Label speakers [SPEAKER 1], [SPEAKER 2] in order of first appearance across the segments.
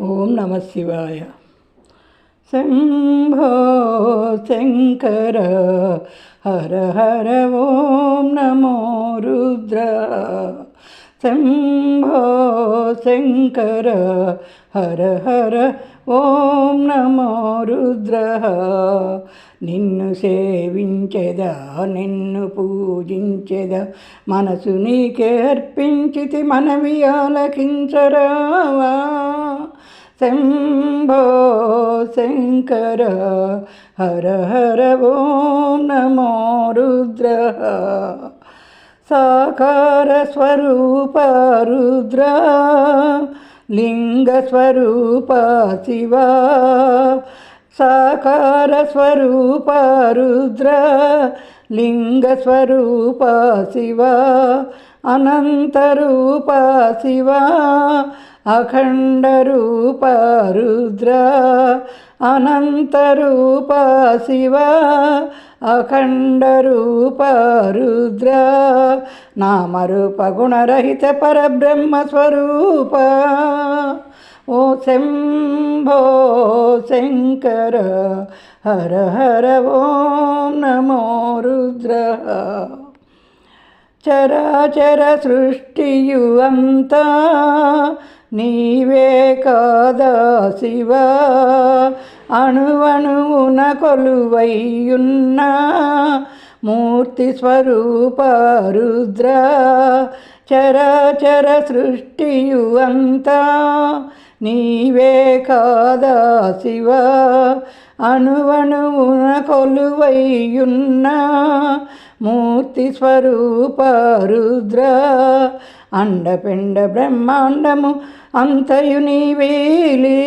[SPEAKER 1] ఓం నమ శివాయ. శంభో శంకర హర హర ఓం నమో రుద్ర. శంభో శంకర హర హర ఓం నమో రుద్ర. నిన్ను సేవించెదా నిన్ను పూజించెదా మనసు నీకే అర్పించితి మనవి ఆలకించరావా? శంభో శంకర హర హర ఓం నమో రుద్ర సాకార స్వరూప రుద్ర లింగ స్వరూప శివ సాకార స్వరూప రుద్ర లింగ స్వరూప శివ అనంతరూప శివ అఖండ రూప రుద్ర అనంతరూప శివ అఖండ రూప రుద్ర నామరూప గుణరహిత పరబ్రహ్మ స్వరూప ఓ శంభో శంకర హర హర ఓం నీవే కాదా శివ? అణువణువున కొలువయ్యున్నా మూర్తి స్వరూప రుద్ర చరాచర సృష్టియు అంతా నీవే కాదా శివ? అణువణువున కొలువయ్యున్న మూర్తి స్వరూప రుద్ర. అండపిండ బ్రహ్మాండము అంతయు నీవేలి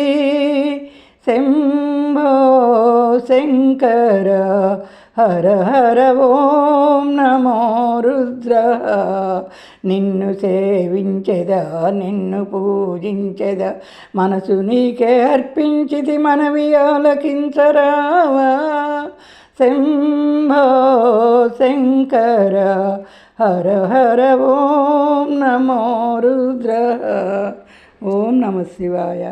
[SPEAKER 1] శంభో శంకర హర హర ఓం నమో రుద్ర. నిన్ను సేవించెదా నిన్ను పూజించెదా మనసు నీకే అర్పించిది మనవి ఆలకించరావా. శంభో శంకర హర హర ఓం నమో రుద్ర. ఓం నమ శివాయ.